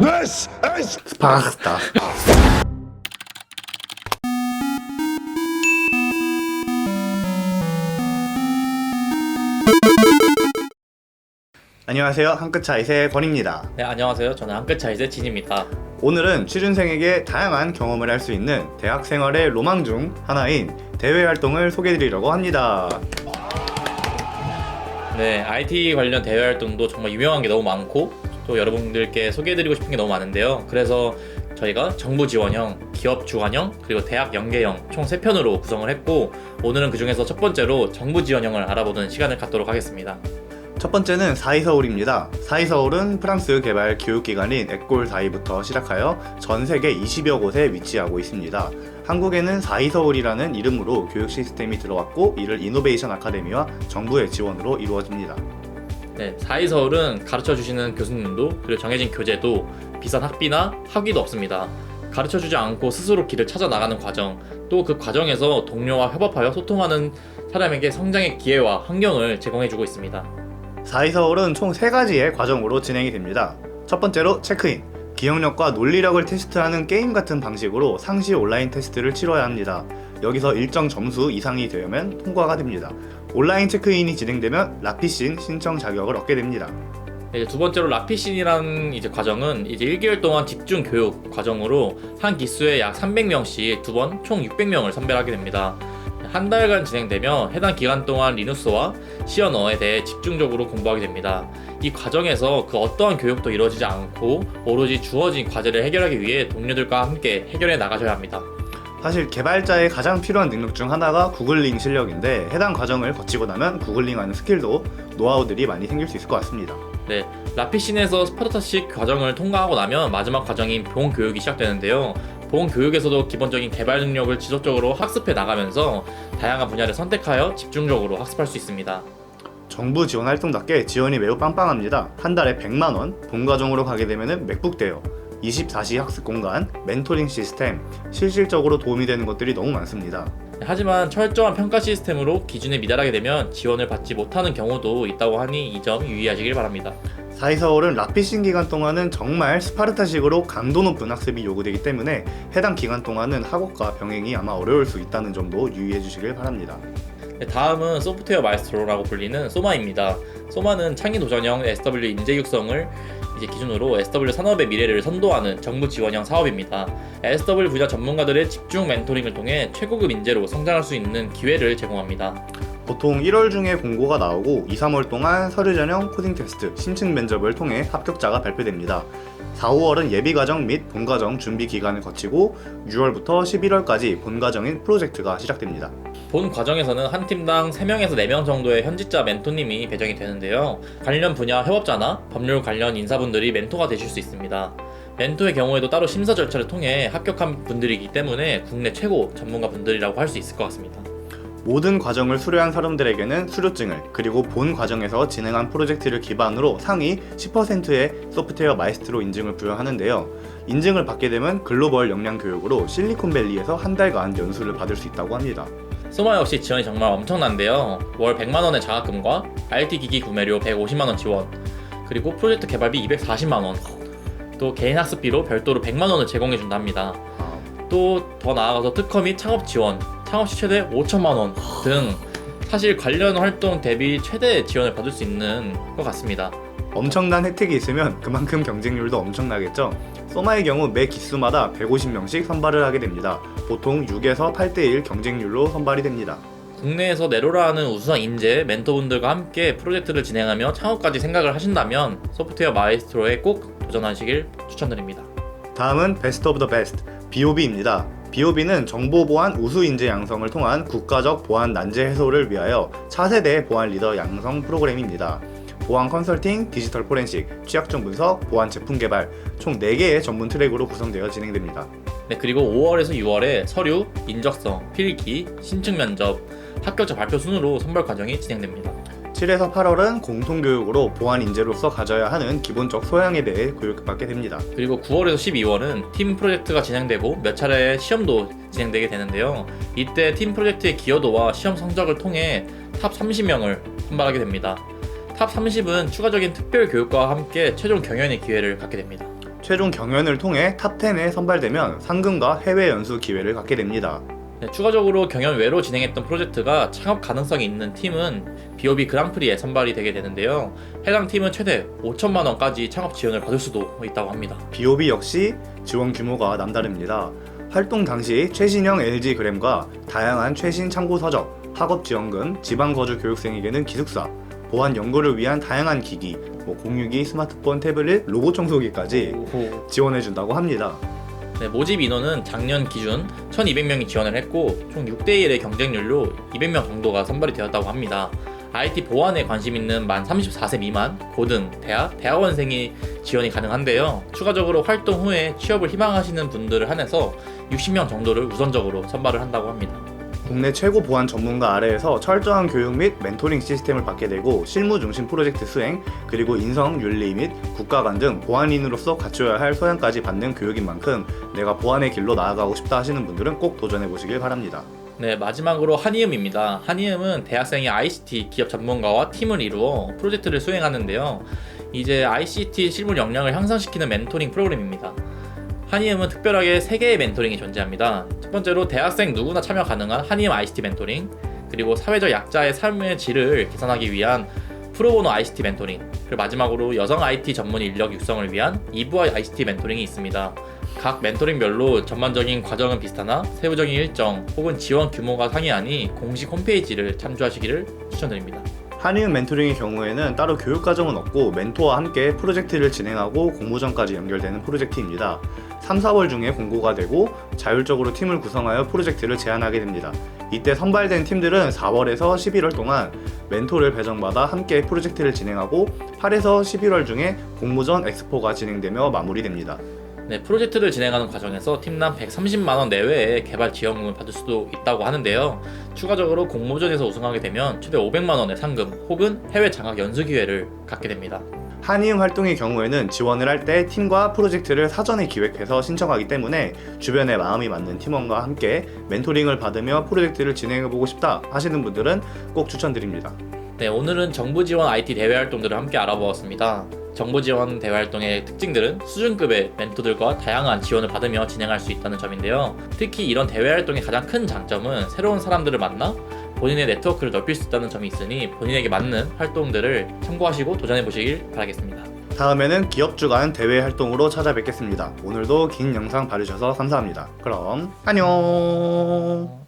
This is 스파스타. 안녕하세요. 한끗 차이의 권입니다. 네, 안녕하세요. 저는 한끗 차이의 진입니다. 오늘은 취준생에게 다양한 경험을 할 수 있는 대학 생활의 로망 중 하나인 대외 활동을 소개해드리려고 합니다. 네, IT 관련 대외 활동도 정말 유명한 게 너무 많고 또 여러분들께 소개해드리고 싶은 게 너무 많은데요. 그래서 저희가 정부 지원형, 기업 주관형, 그리고 대학 연계형 총 3편으로 구성을 했고 오늘은 그 중에서 첫 번째로 정부 지원형을 알아보는 시간을 갖도록 하겠습니다. 첫 번째는 사이서울입니다. 사이서울은 프랑스 개발 교육기관인 에꼴 사이부터 시작하여 전 세계 20여 곳에 위치하고 있습니다. 한국에는 사이서울이라는 이름으로 교육 시스템이 들어왔고 이를 이노베이션 아카데미와 정부의 지원으로 이루어집니다. 네, 사이서울은 가르쳐 주시는 교수님도 그리고 정해진 교재도 비싼 학비나 학위도 없습니다. 가르쳐 주지 않고 스스로 길을 찾아 나가는 과정, 또 그 과정에서 동료와 협업하여 소통하는 사람에게 성장의 기회와 환경을 제공해 주고 있습니다. 사이서울은 총 3가지의 과정으로 진행이 됩니다. 첫 번째로 체크인. 기억력과 논리력을 테스트하는 게임 같은 방식으로 상시 온라인 테스트를 치러야 합니다. 여기서 일정 점수 이상이 되면 통과가 됩니다. 온라인 체크인이 진행되면 라피신 신청 자격을 얻게 됩니다. 이제 두 번째로 라피신이라는 이제 과정은 이제 1개월 동안 집중 교육 과정으로 한 기수에 약 300명씩 두 번 총 600명을 선별하게 됩니다. 한 달간 진행되며 해당 기간 동안 리누스와 시 언어에 대해 집중적으로 공부하게 됩니다. 이 과정에서 그 어떠한 교육도 이루어지지 않고 오로지 주어진 과제를 해결하기 위해 동료들과 함께 해결해 나가셔야 합니다. 사실 개발자의 가장 필요한 능력 중 하나가 구글링 실력인데 해당 과정을 거치고 나면 구글링하는 스킬도 노하우들이 많이 생길 수 있을 것 같습니다. 네, 라피신에서 스파르타식 과정을 통과하고 나면 마지막 과정인 본 교육이 시작되는데요. 본 교육에서도 기본적인 개발 능력을 지속적으로 학습해 나가면서 다양한 분야를 선택하여 집중적으로 학습할 수 있습니다. 정부 지원 활동답게 지원이 매우 빵빵합니다. 한 달에 100만 원, 본 과정으로 가게 되면 맥북 대여, 24시 학습 공간, 멘토링 시스템, 실질적으로 도움이 되는 것들이 너무 많습니다. 하지만 철저한 평가 시스템으로 기준에 미달하게 되면 지원을 받지 못하는 경우도 있다고 하니 이 점 유의하시길 바랍니다. 사이서울은 라피신 기간 동안은 정말 스파르타식으로 강도 높은 학습이 요구되기 때문에 해당 기간 동안은 학업과 병행이 아마 어려울 수 있다는 점도 유의해 주시길 바랍니다. 네, 다음은 소프트웨어 마에스트로라고 불리는 소마입니다. 소마는 창의 도전형 SW 인재 육성을 이제 기준으로 SW 산업의 미래를 선도하는 정부 지원형 사업입니다. SW 분야 전문가들의 집중 멘토링을 통해 최고급 인재로 성장할 수 있는 기회를 제공합니다. 보통 1월 중에 공고가 나오고 2, 3월 동안 서류 전형 코딩 테스트, 심층 면접을 통해 합격자가 발표됩니다. 4, 5월은 예비 과정 및 본 과정 준비 기간을 거치고 6월부터 11월까지 본 과정인 프로젝트가 시작됩니다. 본 과정에서는 한 팀당 3명에서 4명 정도의 현직자 멘토님이 배정이 되는데요. 관련 분야 협업자나 법률 관련 인사분들이 멘토가 되실 수 있습니다. 멘토의 경우에도 따로 심사 절차를 통해 합격한 분들이기 때문에 국내 최고 전문가 분들이라고 할 수 있을 것 같습니다. 모든 과정을 수료한 사람들에게는 수료증을 그리고 본 과정에서 진행한 프로젝트를 기반으로 상위 10%의 소프트웨어 마이스트로 인증을 부여하는데요. 인증을 받게 되면 글로벌 역량 교육으로 실리콘밸리에서 한 달간 연수를 받을 수 있다고 합니다. 소마 역시 지원이 정말 엄청난데요. 월 100만 원의 장학금과 RT 기기 구매료 150만 원 지원, 그리고 프로젝트 개발비 240만 원, 또 개인 학습비로 별도로 100만 원을 제공해 준답니다. 또 더 나아가서 특허 및 창업 지원, 창업 시 최대 5천만 원 등 사실 관련 활동 대비 최대 지원을 받을 수 있는 것 같습니다. 엄청난 혜택이 있으면 그만큼 경쟁률도 엄청나겠죠. 소마의 경우 매 기수마다 150명씩 선발을 하게 됩니다. 보통 6에서 8대1 경쟁률로 선발이 됩니다. 국내에서 내로라는 우수한 인재, 멘토분들과 함께 프로젝트를 진행하며 창업까지 생각을 하신다면 소프트웨어 마에스트로에 꼭 도전하시길 추천드립니다. 다음은 베스트 오브 더 베스트 BOB입니다. BOB는 정보 보안 우수 인재 양성을 통한 국가적 보안 난제 해소를 위하여 차세대 보안 리더 양성 프로그램입니다. 보안 컨설팅, 디지털 포렌식, 취약점 분석, 보안 제품 개발 총 4개의 전문 트랙으로 구성되어 진행됩니다. 네, 그리고 5월에서 6월에 서류, 인적성, 필기, 신청 면접, 합격자 발표 순으로 선발 과정이 진행됩니다. 7에서 8월은 공통교육으로 보안 인재로서 가져야 하는 기본적 소양에 대해 교육받게 됩니다. 그리고 9월에서 12월은 팀 프로젝트가 진행되고 몇 차례의 시험도 진행되게 되는데요. 이때 팀 프로젝트의 기여도와 시험 성적을 통해 탑 30명을 선발하게 됩니다. 탑 30은 추가적인 특별 교육과 함께 최종 경연의 기회를 갖게 됩니다. 최종 경연을 통해 탑 10에 선발되면 상금과 해외 연수 기회를 갖게 됩니다. 네, 추가적으로 경연 외로 진행했던 프로젝트가 창업 가능성이 있는 팀은 BOB 그랑프리에 선발이 되게 되는데요. 해당 팀은 최대 5천만 원까지 창업 지원을 받을 수도 있다고 합니다. BOB 역시 지원 규모가 남다릅니다. 활동 당시 최신형 LG 그램과 다양한 최신 참고 서적, 학업 지원금, 지방 거주 교육생에게는 기숙사, 보안 연구를 위한 다양한 기기, 뭐 공유기, 스마트폰, 태블릿, 로봇 청소기까지 지원해 준다고 합니다. 네, 모집 인원은 작년 기준 1,200명이 지원을 했고 총 6대1의 경쟁률로 200명 정도가 선발이 되었다고 합니다. IT 보안에 관심 있는 만 34세 미만, 고등, 대학, 대학원생이 지원이 가능한데요. 추가적으로 활동 후에 취업을 희망하시는 분들을 한해서 60명 정도를 우선적으로 선발을 한다고 합니다. 국내 최고 보안 전문가 아래에서 철저한 교육 및 멘토링 시스템을 받게 되고 실무 중심 프로젝트 수행 그리고 인성, 윤리 및 국가관 등 보안인으로서 갖춰야 할 소양까지 받는 교육인 만큼 내가 보안의 길로 나아가고 싶다 하시는 분들은 꼭 도전해 보시길 바랍니다. 네, 마지막으로 한이음입니다. 한이음은 대학생이 ICT 기업 전문가와 팀을 이루어 프로젝트를 수행하는데요. 이제 ICT 실무 역량을 향상시키는 멘토링 프로그램입니다. 한이음은 특별하게 세 개의 멘토링이 존재합니다. 첫 번째로 대학생 누구나 참여 가능한 한이음 ICT 멘토링, 그리고 사회적 약자의 삶의 질을 개선하기 위한 프로보노 ICT 멘토링, 그리고 마지막으로 여성 IT 전문 인력 육성을 위한 2부와 ICT 멘토링이 있습니다. 각 멘토링별로 전반적인 과정은 비슷하나 세부적인 일정 혹은 지원 규모가 상이하니 공식 홈페이지를 참조하시기를 추천드립니다. 한이은 멘토링의 경우에는 따로 교육 과정은 없고 멘토와 함께 프로젝트를 진행하고 공모전까지 연결되는 프로젝트입니다. 3, 4월 중에 공고가 되고 자율적으로 팀을 구성하여 프로젝트를 제안하게 됩니다. 이때 선발된 팀들은 4월에서 11월 동안 멘토를 배정받아 함께 프로젝트를 진행하고 8에서 11월 중에 공모전 엑스포가 진행되며 마무리됩니다. 네, 프로젝트를 진행하는 과정에서 팀당 130만 원 내외의 개발 지원금을 받을 수도 있다고 하는데요. 추가적으로 공모전에서 우승하게 되면 최대 500만 원의 상금 혹은 해외 장학 연수 기회를 갖게 됩니다. 한이음 활동의 경우에는 지원을 할 때 팀과 프로젝트를 사전에 기획해서 신청하기 때문에 주변에 마음이 맞는 팀원과 함께 멘토링을 받으며 프로젝트를 진행해보고 싶다 하시는 분들은 꼭 추천드립니다. 네, 오늘은 정부 지원 IT 대외 활동들을 함께 알아보았습니다. 정부 지원 대외 활동의 특징들은 수준급의 멘토들과 다양한 지원을 받으며 진행할 수 있다는 점인데요. 특히 이런 대외 활동의 가장 큰 장점은 새로운 사람들을 만나 본인의 네트워크를 넓힐 수 있다는 점이 있으니 본인에게 맞는 활동들을 참고하시고 도전해 보시길 바라겠습니다. 다음에는 기업 주간 대외 활동으로 찾아뵙겠습니다. 오늘도 긴 영상 봐주셔서 감사합니다. 그럼 안녕.